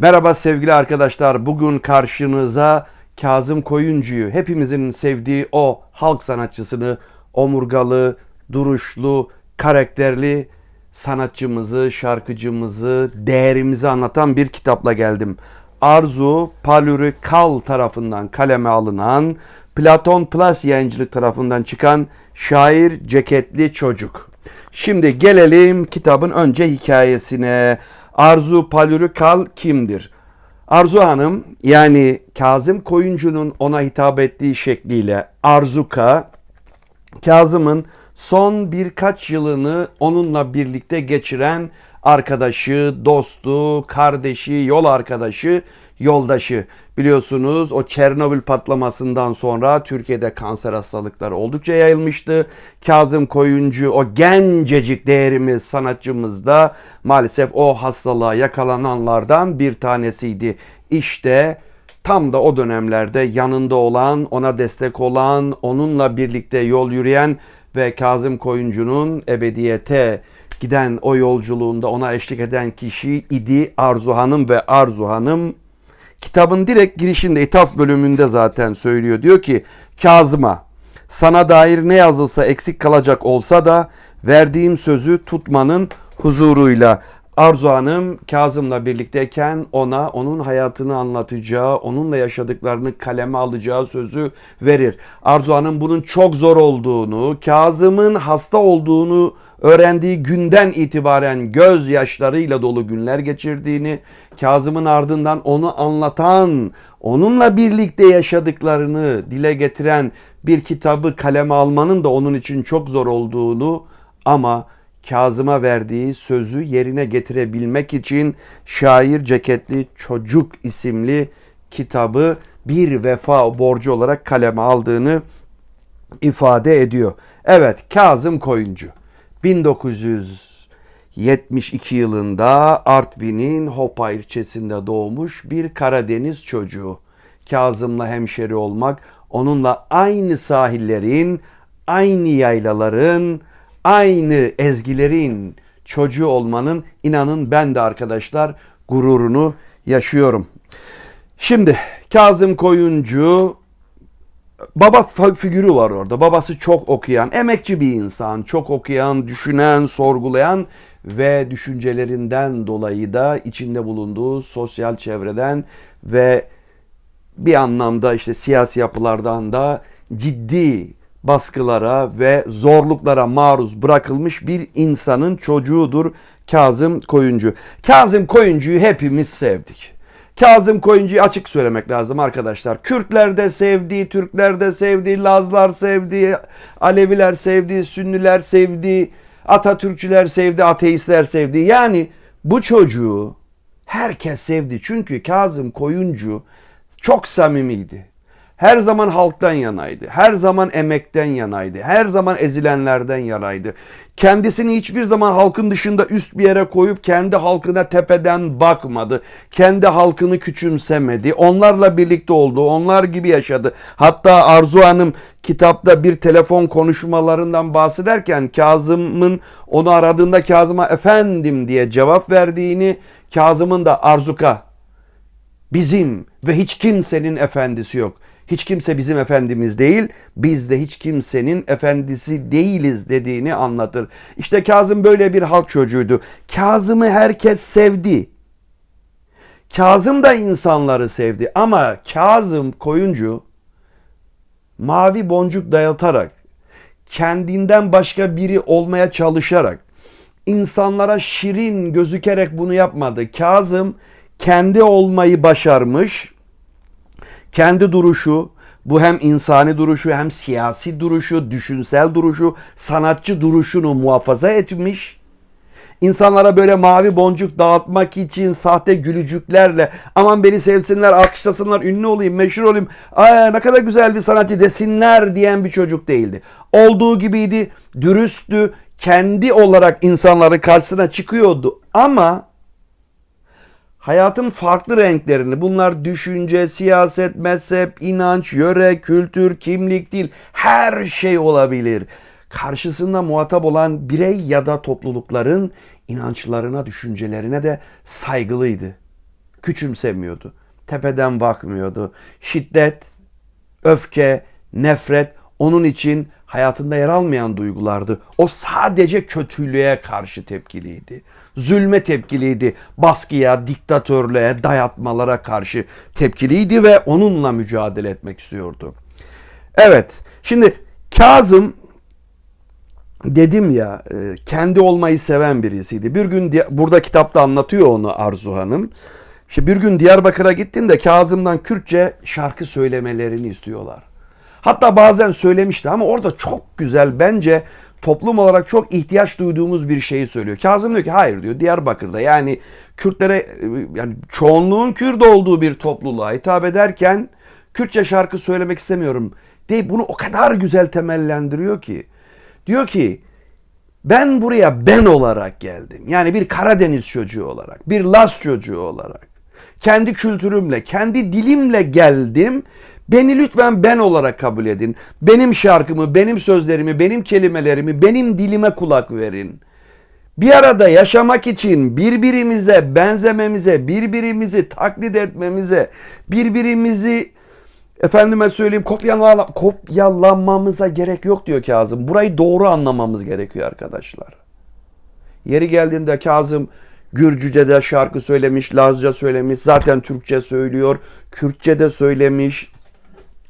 Merhaba sevgili arkadaşlar. Bugün karşınıza Kazım Koyuncu'yu, hepimizin sevdiği o halk sanatçısını, omurgalı, duruşlu, karakterli sanatçımızı, şarkıcımızı, değerimizi anlatan bir kitapla geldim. Arzu Paluri Kal tarafından kaleme alınan, Platon Plus yayıncılık tarafından çıkan Şair Ceketli Çocuk. Şimdi gelelim kitabın önce hikayesine. Arzu Paluri Kal kimdir? Arzu Hanım yani Kazım Koyuncu'nun ona hitap ettiği şekliyle Arzuka Kazım'ın son birkaç yılını onunla birlikte geçiren arkadaşı, dostu, kardeşi, yol arkadaşı, yoldaşı. Biliyorsunuz o Çernobil patlamasından sonra Türkiye'de kanser hastalıkları oldukça yayılmıştı. Kazım Koyuncu o gencecik değerimiz sanatçımız da maalesef o hastalığa yakalananlardan bir tanesiydi. İşte tam da o dönemlerde yanında olan, ona destek olan, onunla birlikte yol yürüyen ve Kazım Koyuncu'nun ebediyete giden o yolculuğunda ona eşlik eden kişi idi Arzu Hanım ve Arzu Hanım kitabın direkt girişinde ithaf bölümünde zaten söylüyor. Diyor ki Kazım'a sana dair ne yazılsa eksik kalacak olsa da verdiğim sözü tutmanın huzuruyla Arzu Hanım Kazım'la birlikteyken ona onun hayatını anlatacağı, onunla yaşadıklarını kaleme alacağı sözü verir. Arzu Hanım bunun çok zor olduğunu, Kazım'ın hasta olduğunu öğrendiği günden itibaren gözyaşlarıyla dolu günler geçirdiğini, Kazım'ın ardından onu anlatan, onunla birlikte yaşadıklarını dile getiren bir kitabı kaleme almanın da onun için çok zor olduğunu ama Kazım'a verdiği sözü yerine getirebilmek için Şair Ceketli Çocuk isimli kitabı bir vefa borcu olarak kaleme aldığını ifade ediyor. Evet Kazım Koyuncu 1972 yılında Artvin'in Hopa ilçesinde doğmuş bir Karadeniz çocuğu. Kazım'la hemşeri olmak, onunla aynı sahillerin, aynı yaylaların, aynı ezgilerin çocuğu olmanın inanın ben de arkadaşlar gururunu yaşıyorum. Şimdi Kazım Koyuncu baba figürü var orada. Babası çok okuyan, emekçi bir insan. Çok okuyan, düşünen, sorgulayan ve düşüncelerinden dolayı da içinde bulunduğu sosyal çevreden ve bir anlamda işte siyasi yapılardan da ciddi baskılara ve zorluklara maruz bırakılmış bir insanın çocuğudur Kazım Koyuncu. Kazım Koyuncu'yu hepimiz sevdik. Kazım Koyuncu'yu açık söylemek lazım arkadaşlar. Kürtler de sevdi, Türkler de sevdi, Lazlar sevdi, Aleviler sevdi, Sünniler sevdi, Atatürkçüler sevdi, ateistler sevdi. Yani bu çocuğu herkes sevdi. Çünkü Kazım Koyuncu çok samimiydi. Her zaman halktan yanaydı. Her zaman emekten yanaydı. Her zaman ezilenlerden yanaydı. Kendisini hiçbir zaman halkın dışında üst bir yere koyup kendi halkına tepeden bakmadı. Kendi halkını küçümsemedi. Onlarla birlikte oldu. Onlar gibi yaşadı. Hatta Arzu Hanım kitapta bir telefon konuşmalarından bahsederken Kazım'ın onu aradığında Kazım'a efendim diye cevap verdiğini Kazım'ın da Arzuka bizim ve hiç kimsenin efendisi yok. Hiç kimse bizim efendimiz değil, biz de hiç kimsenin efendisi değiliz dediğini anlatır. İşte Kazım böyle bir halk çocuğuydu. Kazım'ı herkes sevdi. Kazım da insanları sevdi ama Kazım koyuncu mavi boncuk dayatarak, kendinden başka biri olmaya çalışarak, insanlara şirin gözükerek bunu yapmadı. Kazım kendi olmayı başarmış kendi duruşu, bu hem insani duruşu hem siyasi duruşu, düşünsel duruşu, sanatçı duruşunu muhafaza etmiş. İnsanlara böyle mavi boncuk dağıtmak için sahte gülücüklerle aman beni sevsinler, alkışlasınlar, ünlü olayım, meşhur olayım, Aa, ne kadar güzel bir sanatçı desinler diyen bir çocuk değildi. Olduğu gibiydi, dürüsttü, kendi olarak insanların karşısına çıkıyordu ama hayatın farklı renklerini bunlar düşünce, siyaset, mezhep, inanç, yöre, kültür, kimlik, dil her şey olabilir. Karşısında muhatap olan birey ya da toplulukların inançlarına, düşüncelerine de saygılıydı. küçümsemiyordu. Tepeden bakmıyordu. Şiddet, öfke, nefret onun için hayatında yer almayan duygulardı. O sadece kötülüğe karşı tepkiliydi. Zulme tepkiliydi. Baskıya, diktatörlüğe, dayatmalara karşı tepkiliydi ve onunla mücadele etmek istiyordu. Evet, şimdi Kazım dedim ya e, kendi olmayı seven birisiydi. Bir gün burada kitapta anlatıyor onu Arzu Hanım. İşte bir gün Diyarbakır'a gittim de Kazım'dan Kürtçe şarkı söylemelerini istiyorlar. Hatta bazen söylemişti ama orada çok güzel bence toplum olarak çok ihtiyaç duyduğumuz bir şeyi söylüyor. Kazım diyor ki hayır diyor Diyarbakır'da yani Kürtlere yani çoğunluğun Kürt olduğu bir topluluğa hitap ederken Kürtçe şarkı söylemek istemiyorum deyip bunu o kadar güzel temellendiriyor ki. Diyor ki ben buraya ben olarak geldim. Yani bir Karadeniz çocuğu olarak, bir Las çocuğu olarak. Kendi kültürümle, kendi dilimle geldim. Beni lütfen ben olarak kabul edin. Benim şarkımı, benim sözlerimi, benim kelimelerimi, benim dilime kulak verin. Bir arada yaşamak için birbirimize benzememize, birbirimizi taklit etmemize, birbirimizi efendime söyleyeyim kopyala, kopyalanmamıza gerek yok diyor Kazım. Burayı doğru anlamamız gerekiyor arkadaşlar. Yeri geldiğinde Kazım Gürcüce'de şarkı söylemiş, Lazca söylemiş, zaten Türkçe söylüyor, Kürtçe de söylemiş,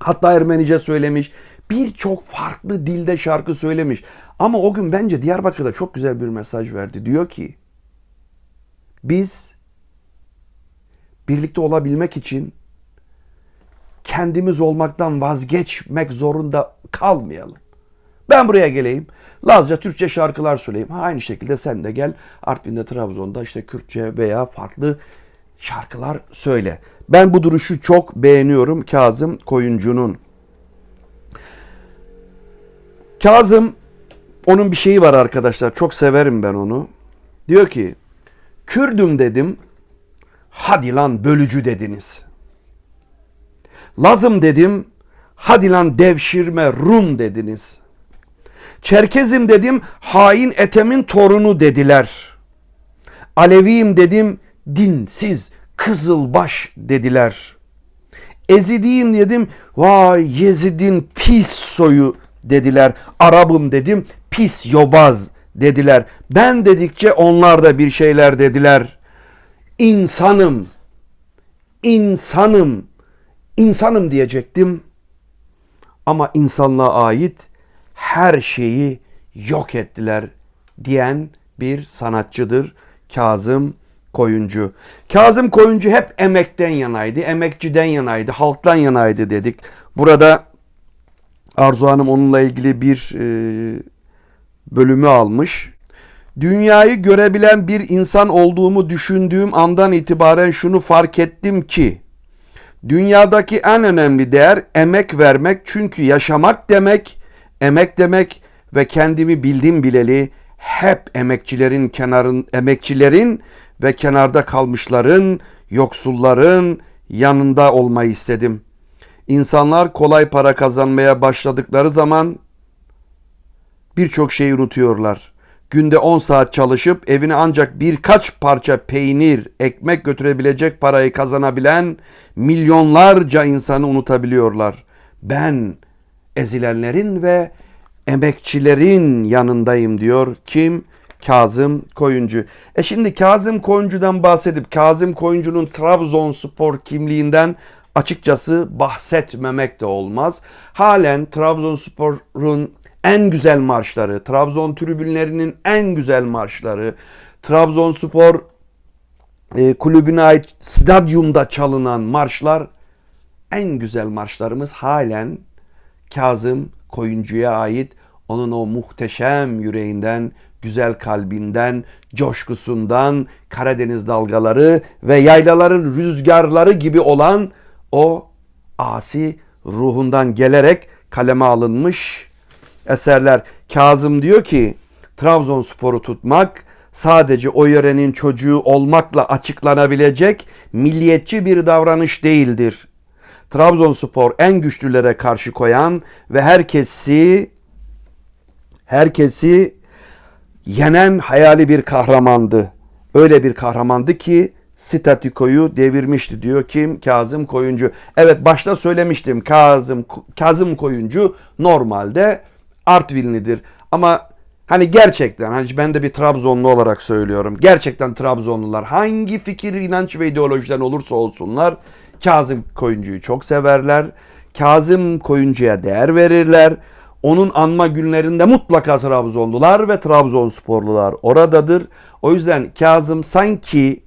hatta Ermenice söylemiş. Birçok farklı dilde şarkı söylemiş. Ama o gün bence Diyarbakır'da çok güzel bir mesaj verdi. Diyor ki biz birlikte olabilmek için kendimiz olmaktan vazgeçmek zorunda kalmayalım. Ben buraya geleyim. Lazca Türkçe şarkılar söyleyeyim. Ha, aynı şekilde sen de gel Artvin'de, Trabzon'da işte Kürtçe veya farklı şarkılar söyle. Ben bu duruşu çok beğeniyorum Kazım Koyuncu'nun. Kazım onun bir şeyi var arkadaşlar. Çok severim ben onu. Diyor ki Kürdüm dedim. Hadi lan bölücü dediniz. Lazım dedim. Hadi lan devşirme Rum dediniz. Çerkezim dedim. Hain Etem'in torunu dediler. Aleviyim dedim. Dinsiz Kızılbaş dediler. Ezidiyim dedim. Vay Yezid'in pis soyu dediler. Arabım dedim. Pis yobaz dediler. Ben dedikçe onlar da bir şeyler dediler. İnsanım. İnsanım insanım diyecektim. Ama insanlığa ait her şeyi yok ettiler diyen bir sanatçıdır Kazım Koyuncu. Kazım Koyuncu hep emekten yanaydı, emekçiden yanaydı, halktan yanaydı dedik. Burada Arzu Hanım onunla ilgili bir e, bölümü almış. Dünyayı görebilen bir insan olduğumu düşündüğüm andan itibaren şunu fark ettim ki Dünyadaki en önemli değer emek vermek çünkü yaşamak demek, emek demek ve kendimi bildim bileli hep emekçilerin kenarın emekçilerin ve kenarda kalmışların, yoksulların yanında olmayı istedim. İnsanlar kolay para kazanmaya başladıkları zaman birçok şeyi unutuyorlar günde 10 saat çalışıp evine ancak birkaç parça peynir, ekmek götürebilecek parayı kazanabilen milyonlarca insanı unutabiliyorlar. Ben ezilenlerin ve emekçilerin yanındayım diyor. Kim? Kazım Koyuncu. E şimdi Kazım Koyuncu'dan bahsedip Kazım Koyuncu'nun Trabzonspor kimliğinden açıkçası bahsetmemek de olmaz. Halen Trabzonspor'un en güzel marşları, Trabzon tribünlerinin en güzel marşları, Trabzonspor e, kulübüne ait stadyumda çalınan marşlar en güzel marşlarımız halen Kazım Koyuncu'ya ait. Onun o muhteşem yüreğinden, güzel kalbinden, coşkusundan, Karadeniz dalgaları ve yaylaların rüzgarları gibi olan o asi ruhundan gelerek kaleme alınmış eserler. Kazım diyor ki Trabzonspor'u tutmak sadece o yörenin çocuğu olmakla açıklanabilecek milliyetçi bir davranış değildir. Trabzonspor en güçlülere karşı koyan ve herkesi herkesi yenen hayali bir kahramandı. Öyle bir kahramandı ki statikoyu devirmişti diyor. Kim? Kazım Koyuncu. Evet başta söylemiştim. Kazım Kazım Koyuncu normalde Artvinlidir. Ama hani gerçekten hani ben de bir Trabzonlu olarak söylüyorum. Gerçekten Trabzonlular hangi fikir, inanç ve ideolojiden olursa olsunlar Kazım Koyuncu'yu çok severler. Kazım Koyuncu'ya değer verirler. Onun anma günlerinde mutlaka Trabzonlular ve Trabzonsporlular oradadır. O yüzden Kazım sanki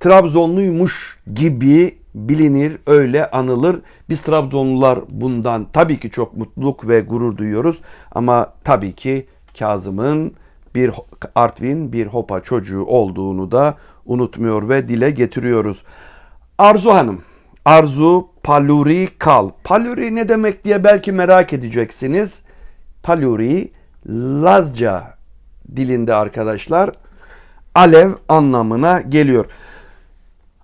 Trabzonluymuş gibi bilinir, öyle anılır. Biz Trabzonlular bundan tabii ki çok mutluluk ve gurur duyuyoruz. Ama tabii ki Kazım'ın bir Artvin, bir Hopa çocuğu olduğunu da unutmuyor ve dile getiriyoruz. Arzu Hanım, Arzu Paluri Kal. Paluri ne demek diye belki merak edeceksiniz. Paluri Lazca dilinde arkadaşlar alev anlamına geliyor.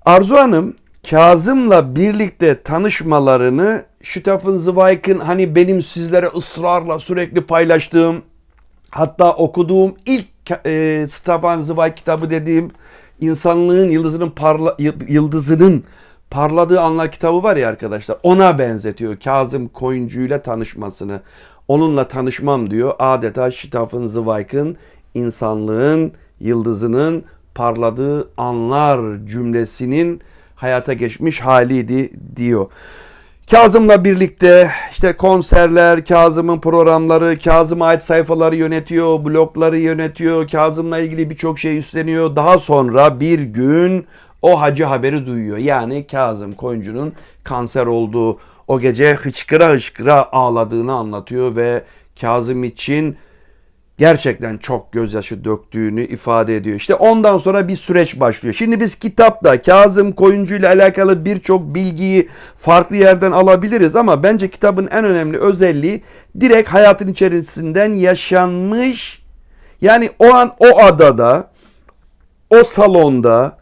Arzu Hanım Kazım'la birlikte tanışmalarını Stephen Zweig'in hani benim sizlere ısrarla sürekli paylaştığım hatta okuduğum ilk e, Stephen Zweig kitabı dediğim insanlığın yıldızının parla, yıldızının parladığı anlar kitabı var ya arkadaşlar ona benzetiyor Kazım Koyuncu ile tanışmasını. Onunla tanışmam diyor adeta Stephen Zweig'in insanlığın yıldızının parladığı anlar cümlesinin hayata geçmiş haliydi diyor. Kazım'la birlikte işte konserler, Kazım'ın programları, Kazım'a ait sayfaları yönetiyor, blogları yönetiyor, Kazım'la ilgili birçok şey üstleniyor. Daha sonra bir gün o hacı haberi duyuyor. Yani Kazım Koyuncu'nun kanser olduğu o gece hıçkıra hıçkıra ağladığını anlatıyor ve Kazım için gerçekten çok gözyaşı döktüğünü ifade ediyor. İşte ondan sonra bir süreç başlıyor. Şimdi biz kitapta Kazım Koyuncu ile alakalı birçok bilgiyi farklı yerden alabiliriz ama bence kitabın en önemli özelliği direkt hayatın içerisinden yaşanmış yani o an o adada o salonda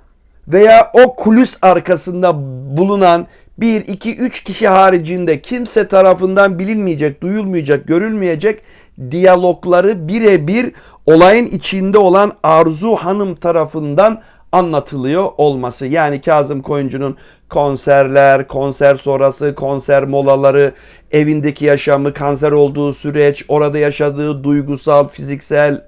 veya o kulis arkasında bulunan bir, iki, üç kişi haricinde kimse tarafından bilinmeyecek, duyulmayacak, görülmeyecek diyalogları birebir olayın içinde olan Arzu Hanım tarafından anlatılıyor olması. Yani Kazım Koyuncu'nun konserler, konser sonrası, konser molaları, evindeki yaşamı, kanser olduğu süreç, orada yaşadığı duygusal, fiziksel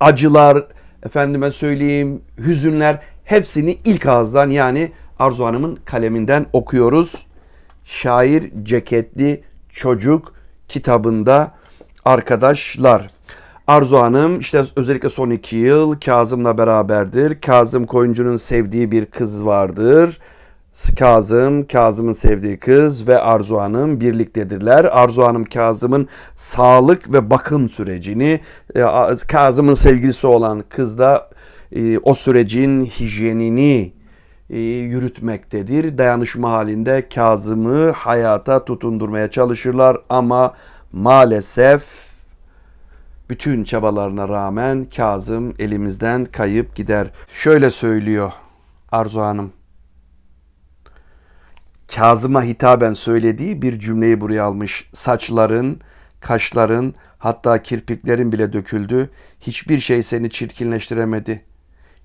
acılar, efendime söyleyeyim, hüzünler hepsini ilk ağızdan yani Arzu Hanım'ın kaleminden okuyoruz. Şair ceketli çocuk kitabında arkadaşlar. Arzu Hanım işte özellikle son iki yıl Kazım'la beraberdir. Kazım Koyuncu'nun sevdiği bir kız vardır. Kazım, Kazım'ın sevdiği kız ve Arzu Hanım birliktedirler. Arzu Hanım Kazım'ın sağlık ve bakım sürecini, e, Kazım'ın sevgilisi olan kız da e, o sürecin hijyenini e, yürütmektedir. Dayanışma halinde Kazım'ı hayata tutundurmaya çalışırlar ama maalesef bütün çabalarına rağmen Kazım elimizden kayıp gider. Şöyle söylüyor Arzu Hanım. Kazım'a hitaben söylediği bir cümleyi buraya almış. Saçların, kaşların, hatta kirpiklerin bile döküldü. Hiçbir şey seni çirkinleştiremedi.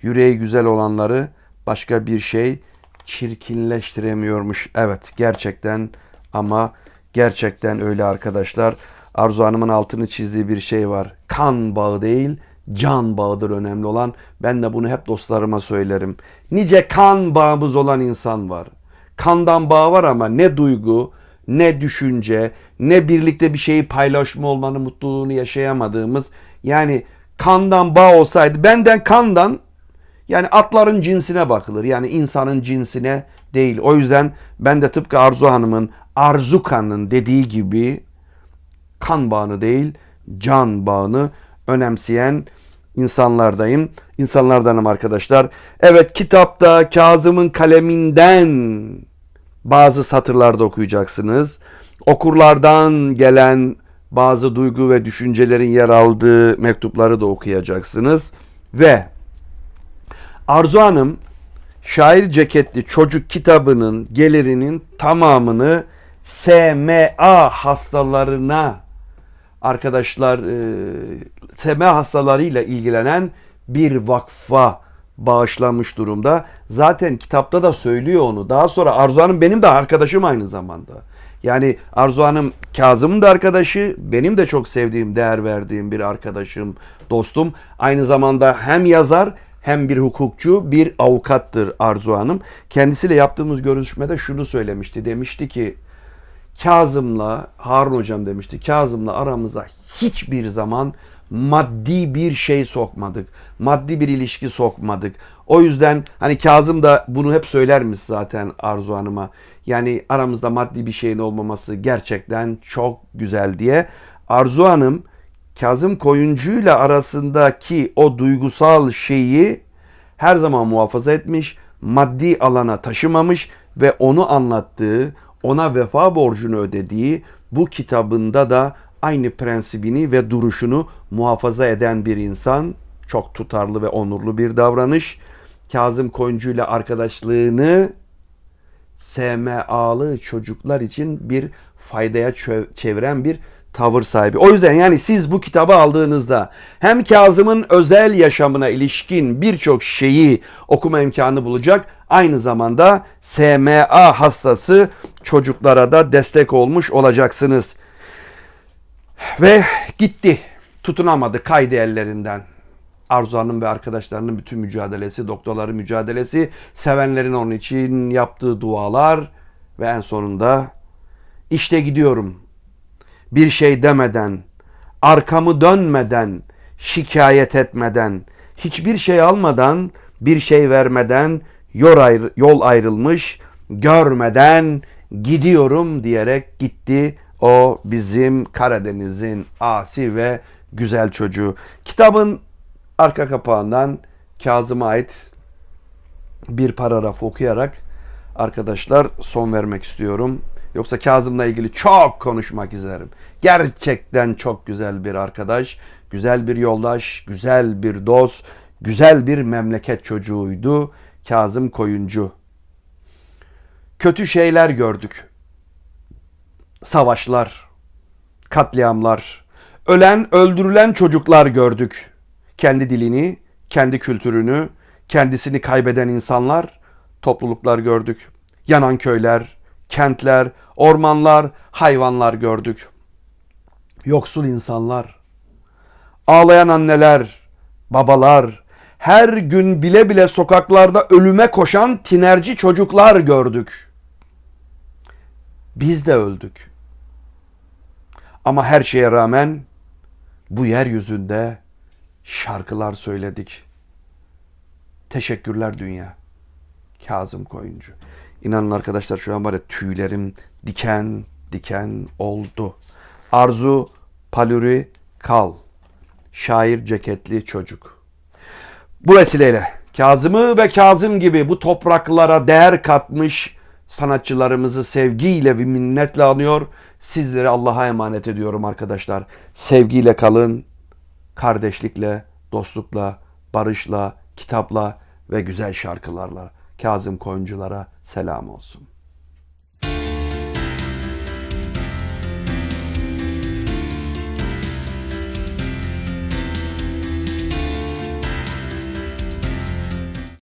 Yüreği güzel olanları başka bir şey çirkinleştiremiyormuş. Evet gerçekten ama gerçekten öyle arkadaşlar. Arzu Hanım'ın altını çizdiği bir şey var. Kan bağı değil, can bağıdır önemli olan. Ben de bunu hep dostlarıma söylerim. Nice kan bağımız olan insan var. Kandan bağ var ama ne duygu, ne düşünce, ne birlikte bir şeyi paylaşma olmanın mutluluğunu yaşayamadığımız yani kandan bağ olsaydı benden kandan yani atların cinsine bakılır. Yani insanın cinsine değil. O yüzden ben de tıpkı Arzu Hanım'ın Arzuka'nın dediği gibi kan bağını değil can bağını önemseyen insanlardayım. İnsanlardanım arkadaşlar. Evet kitapta Kazım'ın kaleminden bazı satırlarda okuyacaksınız. Okurlardan gelen bazı duygu ve düşüncelerin yer aldığı mektupları da okuyacaksınız. Ve Arzu Hanım şair ceketli çocuk kitabının gelirinin tamamını SMA hastalarına arkadaşlar e, SMA hastalarıyla ilgilenen bir vakfa bağışlanmış durumda. Zaten kitapta da söylüyor onu. Daha sonra Arzu Hanım benim de arkadaşım aynı zamanda. Yani Arzu Hanım Kazım'ın da arkadaşı, benim de çok sevdiğim, değer verdiğim bir arkadaşım, dostum. Aynı zamanda hem yazar hem bir hukukçu, bir avukattır Arzu Hanım. Kendisiyle yaptığımız görüşmede şunu söylemişti. Demişti ki Kazım'la Harun hocam demişti. Kazım'la aramıza hiçbir zaman maddi bir şey sokmadık. Maddi bir ilişki sokmadık. O yüzden hani Kazım da bunu hep söylermiş zaten Arzu Hanım'a. Yani aramızda maddi bir şeyin olmaması gerçekten çok güzel diye. Arzu Hanım Kazım Koyuncu'yla arasındaki o duygusal şeyi her zaman muhafaza etmiş, maddi alana taşımamış ve onu anlattığı, ona vefa borcunu ödediği bu kitabında da aynı prensibini ve duruşunu muhafaza eden bir insan. Çok tutarlı ve onurlu bir davranış. Kazım Koyuncu ile arkadaşlığını SMA'lı çocuklar için bir faydaya çeviren bir tavır sahibi. O yüzden yani siz bu kitabı aldığınızda hem Kazım'ın özel yaşamına ilişkin birçok şeyi okuma imkanı bulacak. Aynı zamanda SMA hastası çocuklara da destek olmuş olacaksınız. Ve gitti. Tutunamadı kaydı ellerinden. Arzu Hanım ve arkadaşlarının bütün mücadelesi, doktorların mücadelesi, sevenlerin onun için yaptığı dualar ve en sonunda işte gidiyorum. Bir şey demeden, arkamı dönmeden, şikayet etmeden, hiçbir şey almadan, bir şey vermeden yol, ayrı, yol ayrılmış, görmeden gidiyorum diyerek gitti o bizim Karadeniz'in asi ve güzel çocuğu. Kitabın arka kapağından Kazım'a ait bir paragraf okuyarak arkadaşlar son vermek istiyorum. Yoksa Kazım'la ilgili çok konuşmak isterim. Gerçekten çok güzel bir arkadaş, güzel bir yoldaş, güzel bir dost, güzel bir memleket çocuğuydu Kazım Koyuncu. Kötü şeyler gördük. Savaşlar, katliamlar, ölen, öldürülen çocuklar gördük. Kendi dilini, kendi kültürünü, kendisini kaybeden insanlar, topluluklar gördük. Yanan köyler, kentler, ormanlar, hayvanlar gördük. Yoksul insanlar, ağlayan anneler, babalar, her gün bile bile sokaklarda ölüme koşan tinerci çocuklar gördük. Biz de öldük. Ama her şeye rağmen bu yeryüzünde şarkılar söyledik. Teşekkürler dünya. Kazım Koyuncu. İnanın arkadaşlar şu an var ya tüylerim diken diken oldu. Arzu Paluri Kal. Şair ceketli çocuk. Bu vesileyle Kazım'ı ve Kazım gibi bu topraklara değer katmış sanatçılarımızı sevgiyle ve minnetle anıyor. Sizleri Allah'a emanet ediyorum arkadaşlar. Sevgiyle kalın, kardeşlikle, dostlukla, barışla, kitapla ve güzel şarkılarla Kazım Koyunculara selam olsun.